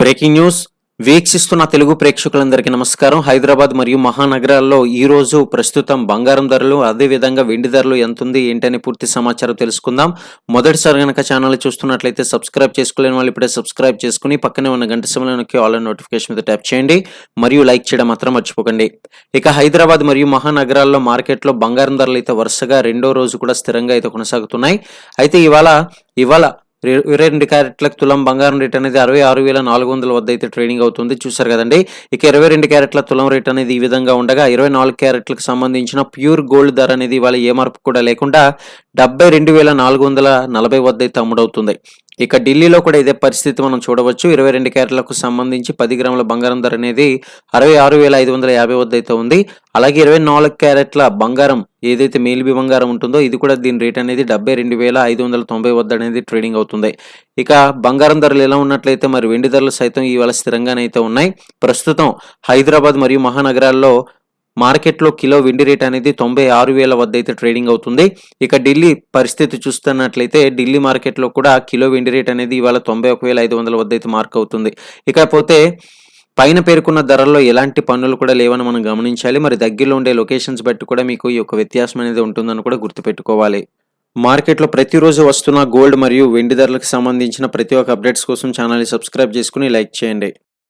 Breaking news. వీక్షిస్తున్న తెలుగు ప్రేక్షకులందరికీ నమస్కారం. హైదరాబాద్ మరియు మహానగరాల్లో ఈ రోజు ప్రస్తుతం బంగారం ధరలు అదే విధంగా వెండి ధరలు ఎంత ఉంది ఏంటని పూర్తి సమాచారం తెలుసుకుందాం. మొదటిసారి కనుక ఛానల్ చూస్తున్నట్లయితే సబ్స్క్రైబ్ చేసుకోలేని వాళ్ళు ఇప్పుడే సబ్స్క్రైబ్ చేసుకుని పక్కనే ఉన్న గంట సమయంలోకి ఆల్ నోటిఫికేషన్ మీద ట్యాప్ చేయండి. మరియు లైక్ చేయడం మాత్రం మర్చిపోకండి. ఇక హైదరాబాద్ మరియు మహానగరాల్లో మార్కెట్లో బంగారం ధరలు అయితే వరుసగా రెండో రోజు కూడా స్థిరంగా అయితే కొనసాగుతున్నాయి. అయితే ఇవాళ ఇవాళ ఇరవై రెండు క్యారెట్లకు తులం బంగారం రేట్ అనేది అరవై ఆరు వేల నాలుగు వందల వద్ద అయితే ట్రేడింగ్ అవుతుంది. చూసారు కదండి? ఇక ఇరవై రెండు క్యారెట్ల తులం రేట్ అనేది ఈ విధంగా ఉండగా ఇరవై నాలుగు క్యారెట్లకు సంబంధించిన ప్యూర్ గోల్డ్ ధర అనేది ఇవాళ ఏ మార్పు కూడా లేకుండా డెబ్బై రెండు వేల నాలుగు వందల నలభై వద్ద అయితే అమ్ముడవుతుంది. ఇక ఢిల్లీలో కూడా ఇదే పరిస్థితి మనం చూడవచ్చు. ఇరవై రెండు క్యారెట్లకు సంబంధించి పది గ్రాముల బంగారం ధర అనేది అరవై ఆరు వేల ఐదు వందల యాభై వద్ద అయితే ఉంది. అలాగే ఇరవై నాలుగు క్యారెట్ల బంగారం ఏదైతే మేలిబి బంగారం ఉంటుందో ఇది కూడా దీని రేట్ అనేది డెబ్బై రెండు వేల ఐదు వందల తొంభై వద్ద అనేది ట్రేడింగ్ అవుతుంది. ఇక బంగారం ధరలు ఎలా ఉన్నట్లయితే మరి వెండి ధరలు సైతం ఈవేళ స్థిరంగానైతే ఉన్నాయి. ప్రస్తుతం హైదరాబాద్ మరియు మహానగరాల్లో మార్కెట్లో కిలో వెండి రేట్ అనేది తొంభై ఆరు వేల వద్ద అయితే ట్రేడింగ్ అవుతుంది. ఇక ఢిల్లీ పరిస్థితి చూస్తున్నట్లయితే ఢిల్లీ మార్కెట్లో కూడా కిలో వెండి రేట్ అనేది ఇవాళ తొంభై ఒక వేల ఐదు వందల వద్ద అయితే మార్క్ అవుతుంది. ఇకపోతే పైన పేర్కొన్న ధరల్లో ఎలాంటి పన్నులు కూడా లేవని మనం గమనించాలి. మరి దగ్గరలో ఉండే లొకేషన్స్ బట్టి కూడా మీకు ఈ యొక్క వ్యత్యాసం అనేది ఉంటుందని కూడా గుర్తుపెట్టుకోవాలి. మార్కెట్లో ప్రతిరోజు వస్తున్న గోల్డ్ మరియు వెండి ధరలకు సంబంధించిన ప్రతి ఒక్క అప్డేట్స్ కోసం ఛానల్ని సబ్స్క్రైబ్ చేసుకుని లైక్ చేయండి.